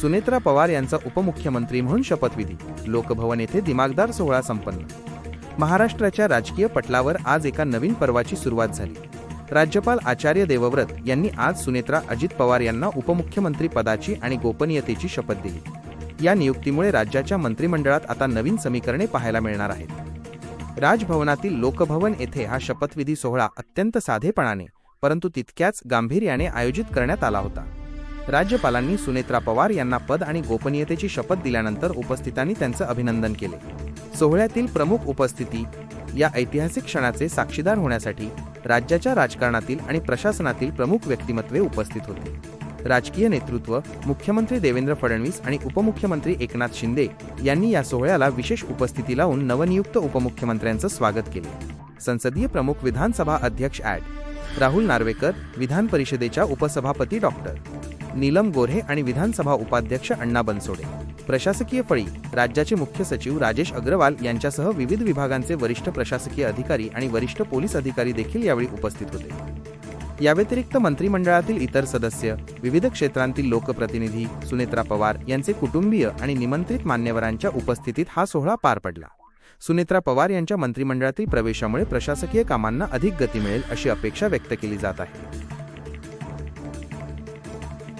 सुनेत्रा पवार यांचा उपमुख्यमंत्री म्हणून शपथविधी. लोकभवन येथे दिमागदार सोहळा संपन्न. महाराष्ट्राच्या राजकीय पटलावर आज एका नवीन पर्वाची सुरुवात झाली. राज्यपाल आचार्य देवव्रत यांनी आज सुनेत्रा अजित पवार यांना उपमुख्यमंत्री पदाची आणि गोपनीयतेची शपथ दिली. या नियुक्तीमुळे राज्याच्या मंत्रिमंडळात आता नवीन समीकरणे पाहायला मिळणार आहेत. राजभवनातील लोकभवन येथे हा शपथविधी सोहळा अत्यंत साधेपणाने परंतु तितक्याच गांभीर्याने आयोजित करण्यात आला होता. राज्यपालांनी सुनेत्रा पवार यांना पद आणि गोपनीयतेची शपथ दिल्यानंतर उपस्थितांनी त्यांचं अभिनंदन केले. सोहळ्यातील प्रमुख उपस्थिती या ऐतिहासिक क्षणाचे साक्षीदार होण्यासाठी राज्याच्या राजकारणातील आणि प्रशासनातील प्रमुख व्यक्तिमत्वे उपस्थित होते. राजकीय नेतृत्व मुख्यमंत्री देवेंद्र फडणवीस आणि उपमुख्यमंत्री एकनाथ शिंदे यांनी या सोहळ्याला विशेष उपस्थिती लावून नवनियुक्त उपमुख्यमंत्र्यांचं स्वागत केले. संसदीय प्रमुख विधानसभा अध्यक्ष ॲड. राहुल नार्वेकर विधान परिषदेच्या उपसभापती डॉक्टर. नीलम गोऱ्हे आणि विधानसभा उपाध्यक्ष अण्णा बनसोडे. प्रशासकीय फळी राज्याचे मुख्य सचिव राजेश अग्रवाल यांच्यासह विविध विभागांचे वरिष्ठ प्रशासकीय अधिकारी आणि वरिष्ठ पोलीस अधिकारी देखील यावेळी उपस्थित होते. याव्यतिरिक्त मंत्रिमंडळातील इतर सदस्य विविध क्षेत्रांतील लोकप्रतिनिधी सुनेत्रा पवार यांचे कुटुंबीय आणि निमंत्रित मान्यवरांच्या उपस्थितीत हा सोहळा पार पडला. सुनेत्रा पवार यांच्या मंत्रिमंडळातील प्रवेशामुळे प्रशासकीय कामांना अधिक गती मिळेल अशी अपेक्षा व्यक्त केली जात आहे.